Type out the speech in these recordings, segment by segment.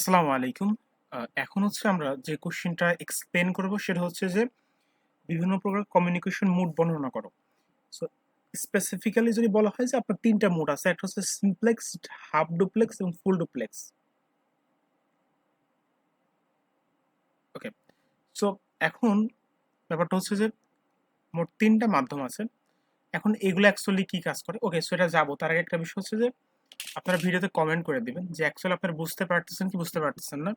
আসসালামু আলাইকুম। এখন হচ্ছে আমরা যে কোয়েশ্চেনটা এক্সপ্লেন করব সেটা হচ্ছে যে, বিভিন্ন প্রকার কমিউনিকেশন মুড বর্ণনা করো। সো স্পেসিফিক্যালি যদি বলা হয় যে আপনার ৩ টা মুড আছে। একটা হচ্ছে সিমপ্লেক্সড, হাফ ডুপ্লেক্স এবং ফুল ডুপ্লেক্স। ওকে। সো এখন ব্যাপারটা হচ্ছে যে মোট তিনটা মাধ্যম আছে। এখন এগুলো অ্যাকচুয়ালি কি কাজ করে? ওকে সো এটা যাব। তার আগে একটা বিষয় হচ্ছে যে আপনারা ভিডিওতে কমেন্ট করে দিবেন যে অ্যাকচুয়ালি আপনারা বুঝতে পারতেছেন কি বুঝতে পারতেছেন না।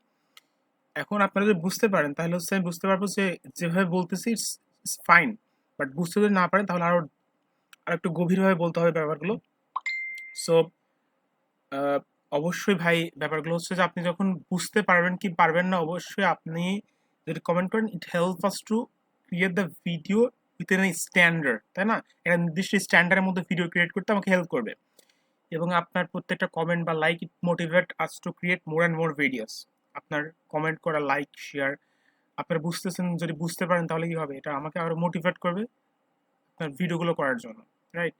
এখন আপনারা যদি বুঝতে পারেন তাহলে হচ্ছে আমি বুঝতে পারব যে যেভাবে বলতেছি ইটস ফাইন। বাট বুঝতে যদি না পারেন তাহলে আরও আরেকটু গভীরভাবে বলতে হবে ব্যাপারগুলো। সো অবশ্যই ভাই ব্যাপারগুলো হচ্ছে যে আপনি যখন বুঝতে পারবেন কি পারবেন না অবশ্যই আপনি যদি কমেন্ট করেন it help us to create the video within a standard, তাই না? একটা নির্দিষ্ট স্ট্যান্ডার্ডের মধ্যে ভিডিও ক্রিয়েট করতে আমাকে হেল্প করবে। এবং আপনার প্রত্যেকটা কমেন্ট বা like it motivate us to create more and more videos. আপনার কমেন্ট করা, লাইক, শেয়ার আপনারা বুঝতেছেন যদি বুঝতে পারেন তাহলে কি হবে? এটা আমাকে আরও মোটিভেট করবে আপনার ভিডিওগুলো করার জন্য। Right?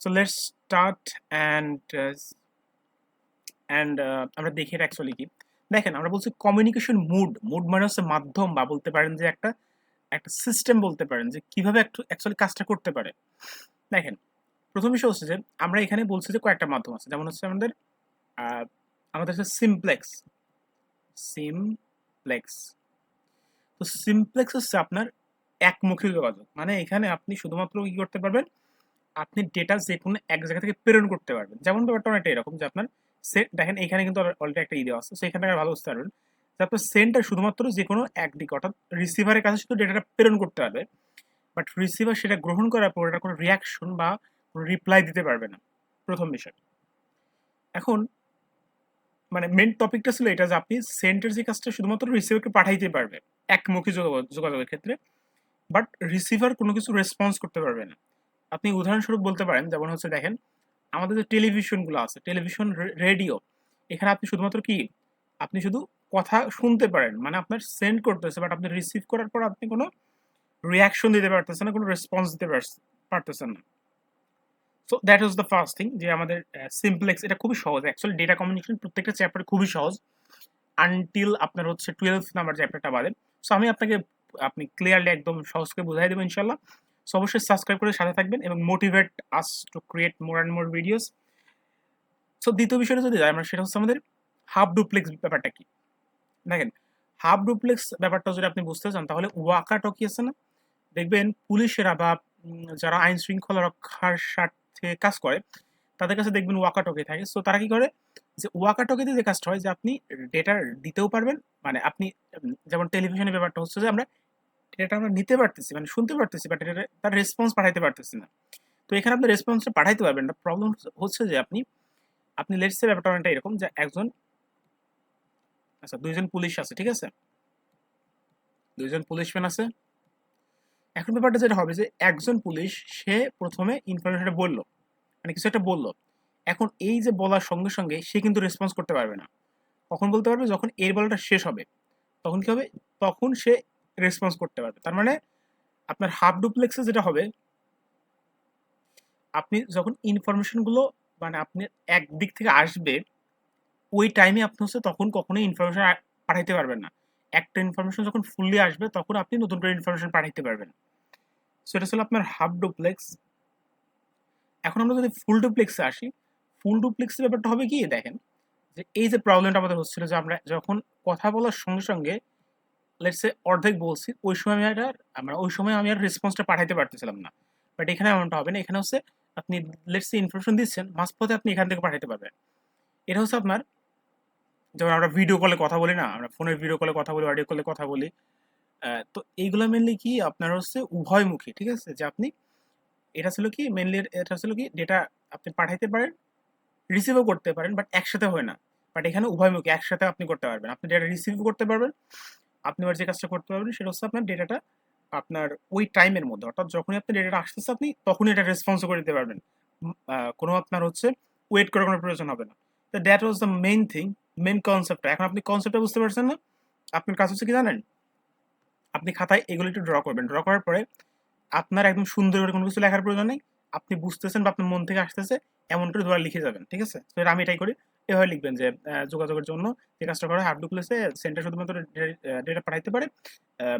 So let's start and and আমরা দেখি এটা অ্যাকচুয়ালি কি। দেখেন আমরা বলছি কমিউনিকেশন মুড। মুড মানে হচ্ছে মাধ্যম বা বলতে পারেন যে একটা একটা সিস্টেম বলতে পারেন যে কীভাবে একটু অ্যাকচুয়ালি কাজটা করতে পারে। দেখেন, ১ম বিষয় হচ্ছে যে, আমরা এখানে বলছি যে কয়েকটা মাধ্যম আছে। যেমন হচ্ছে আমাদের আমাদের হচ্ছে সিমপ্লেক্স। সিমপ্লেক্স। তো সিমপ্লেক্স হচ্ছে আপনার একমুখী যোগাযোগ। মানে এখানে আপনি শুধুমাত্র কি করতে পারবেন? আপনি ডেটা যে কোনো এক জায়গা থেকে প্রেরণ করতে পারবেন। যেমন ব্যাপারটা অনেকটা এরকম যে আপনার সে দেখেন, এখানে কিন্তু অল অলরেডি একটা ই দেওয়া আছে। সো এখান থেকে ভালো বুঝতে পারবেন। যে আপনার সেন্ডার শুধুমাত্র যে কোনো এক দিক, অর্থাৎ রিসিভারের কাছে শুধু ডেটাটা প্রেরণ করতে পারবে। বাট রিসিভার সেটা গ্রহণ করার পর এটার কোনো রিঅ্যাকশন বা রিপ্লাই দিতে পারবে না। ১ম বিষয়। এখন মানে মেন টপিকটা ছিল এটা যে আপনি সেন্ডের যে কাজটা শুধুমাত্র রিসিভারকে পাঠাইতে পারবে। একমুখী যোগা যোগাযোগের ক্ষেত্রে। বাট রিসিভার কোনো কিছু রেসপন্স করতে পারবে না। আপনি উদাহরণস্বরূপ বলতে পারেন যেমন হচ্ছে দেখেন, আমাদের যে টেলিভিশনগুলো আছে, টেলিভিশন, রেডিও এখানে আপনি শুধুমাত্র কি? আপনি শুধু কথা শুনতে পারেন। মানে আপনার সেন্ড করতেছে বাট আপনি রিসিভ করার পর আপনি কোনো রিয়াকশন দিতে পারতেছেন না, কোনো রেসপন্স দিতে পারতেছেন না। So that was the first thing যে আমাদের সিমপ্লেক্স এটা খুবই সহজ। অ্যাকচুয়ালি ডেটা কমিউনিকেশন প্রত্যেকটা চ্যাপ্টার খুবই সহজ। আনটিল আপনার হচ্ছে 12th নাম্বার চ্যাপ্টারটা বাদে। সো আমি আপনাকে আপনি ক্লিয়ারলি একদম সহজ করে বুঝাই দেব ইনশাআল্লাহ। সো অবশ্যই সাবস্ক্রাইব করে সাথে থাকবেন এবং motivate us to create more and more videos. So দ্বিতীয় বিষয়টা যদি যাই আমরা সেটা হচ্ছে আমাদের হাফ ডুপ্লেক্স ব্যাপারটা কি? দেখেন, হাফ ডুপ্লেক্স ব্যাপারটা যদি আপনি বুঝতে চান তাহলে ওয়াকা টকি আছে না? দেখবেন পুলিশেরা বা যারা আইন শৃঙ্খলা রক্ষার স্বার্থে কাজ করে তাদের কাছে দেখবেন ওয়াকা টকি থাকে। সো তারা কি করে? যে ওয়াকা টকিতে যে কাজটা হয় যে আপনি ডেটা দিতেও পারবেন। মানে আপনি যেমন টেলিভিশনের ব্যাপারটা হচ্ছে যে আমরা ডেটা আমরা নিতে পারতেছি মানে শুনতে পারতেছি বাট তার রেসপন্স পাঠাইতে পারতেছি না। তো এখানে আপনি রেসপন্সটা পাঠাইতে পারবেন না। প্রবলেম হচ্ছে যে আপনি আপনি লেটস সে ব্যাপারটা অনেকটা এরকম যে একজন আচ্ছা দুইজন পুলিশ আছে, ঠিক আছে? ২ জন পুলিশম্যান আছে। এখন ব্যাপারটা যেটা হবে যে একজন পুলিশ সে ১ম এ ইনফরমেশনটা বলল। মানে কিছু একটা বলল এখন এই যে বলার সঙ্গে, সঙ্গে সে কিন্তু রেসপন্স করতে পারবে না। কখন বলতে পারবে? যখন এর বলাটা শেষ হবে। তখন কি হবে? তখন সে রেসপন্স করতে পারবে। তার মানে আপনার হাফ ডুপ্লেক্সে যেটা হবে আপনি যখন ইনফরমেশনগুলো মানে আপনি একদিক থেকে আসবে, ওই টাইমে আপনি হচ্ছে তখন কখনোই ইনফরমেশন পাঠাইতে পারবেন না। একটা ইনফরমেশন যখন ফুললি আসবে তখন আপনি নতুন করে ইনফরমেশন পাঠাইতে পারবেন। সো এটা ছিল আপনার হাফ ডুপ্লেক্স। এখন আমরা যদি ফুল ডুপ্লেক্সে আসি, ফুল ডুপ্লেক্সের ব্যাপারটা হবে কি? দেখেন, যে এই যে প্রবলেমটা আমাদের হচ্ছিল যে আমরা যখন কথা বলার সঙ্গে, সঙ্গে লেটস অর্ধেক বলছি, ওই সময় আমি আর আমরা ওই সময় আমি আর রেসপন্সটা পাঠাইতে পারতেছিলাম না। বাট এখানে এমনটা হবে না। এখানে হচ্ছে আপনি লেটস ইনফরমেশন দিচ্ছেন, মাঝপথে আপনি এখান থেকে পাঠাইতে পারবেন। এটা হচ্ছে আপনার যেমন আমরা ভিডিও কলে কথা বলি না? আমরা ফোনের ভিডিও কলে কথা বলি, অডিও কলে কথা বলি। তো এইগুলা মেনলি কি আপনার হচ্ছে উভয়মুখী, ঠিক আছে? যে আপনি এটা ছিল কি মেনলি এটা ছিল কি ডেটা আপনি পাঠাইতে পারেন, রিসিভও করতে পারেন বাট একসাথে হয় না। বাট এখানে উভয়মুখী একসাথে আপনি করতে পারবেন। আপনি ডেটা রিসিভও করতে পারবেন। আপনি আবার যে কাজটা করতে পারবেন সেটা হচ্ছে আপনার ডেটাটা আপনার ওই টাইমের মধ্যে অর্থাৎ যখনই আপনি ডেটাটা আসতেছে আপনি তখনই এটা রেসপন্সও করে দিতে পারবেন। কোনো আপনার হচ্ছে ওয়েট করার কোনো প্রয়োজন হবে না। তো that was the main thing, main কনসেপ্টটা। এখন আপনি কনসেপ্টটা বুঝতে পারছেন না? আপনার কাজ হচ্ছে কি জানেন? আপনি খাতায় এগুলো একটু ড্র করবেন। ড্র করার পরে আপনার একদম সুন্দর করে কোনো কিছু লেখার প্রয়োজন নেই। আপনি বুঝতেছেন বা আপনার মন থেকে আসতেছে, এমন করে লিখে যাবেন। ঠিক আছে? তো আমি এটাই করি। এভাবে লিখবেন যে যোগাযোগের জন্য যে কাজটা করা হাফ ডুপ্লেক্সে সেন্টার শুধুমাত্র ডেটা পাঠাইতে পারে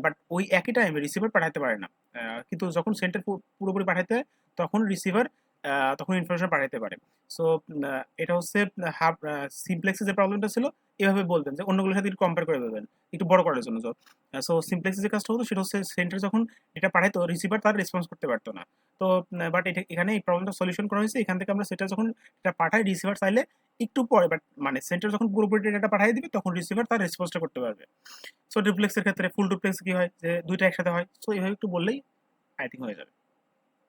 বাট ওই একই টাইমে রিসিভার পাঠাতে পারে না কিন্তু যখন সেন্টার পুরোপুরি পাঠাইতে তখন রিসিভার তখন ইনফরমেশন পাঠাইতে পারে। সো এটা হচ্ছে হাফ সিমপ্লেক্সের যে প্রবলেমটা ছিল, এভাবে বলবেন যে অন্যগুলোর সাথে একটু কম্পেয়ার করে দেবেন একটু বড় করার জন্য সো সিমপ্লেক্সের যে কাজটা হতো, সেটা হচ্ছে সেন্টার যখন এটা পাঠাইতো রিসিভার তার রেসপন্স করতে পারতো না। তো বাট এটা, এখানে এই প্রবলেমটা সলিউশন করা হয়েছে, এখান থেকে আমরা সেটা যখন এটা পাঠাই রিসিভার চাইলে একটু পরে বাট মানে সেন্টার যখন পুরোপুরি ডেটা পাঠিয়ে দিবে, তখন রিসিভার তার রেসপন্সটা করতে পারবে। সো ডুপ্লেক্সের ক্ষেত্রে ফুল ডুপ্লেক্স কি হয়? যে দুইটা একসাথে হয়। সো এইভাবে একটু বললেই আই থিঙ্ক হয়ে যাবে।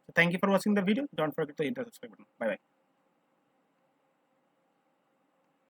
So thank you for watching the video. Don't forget to hit the subscribe button. Bye bye.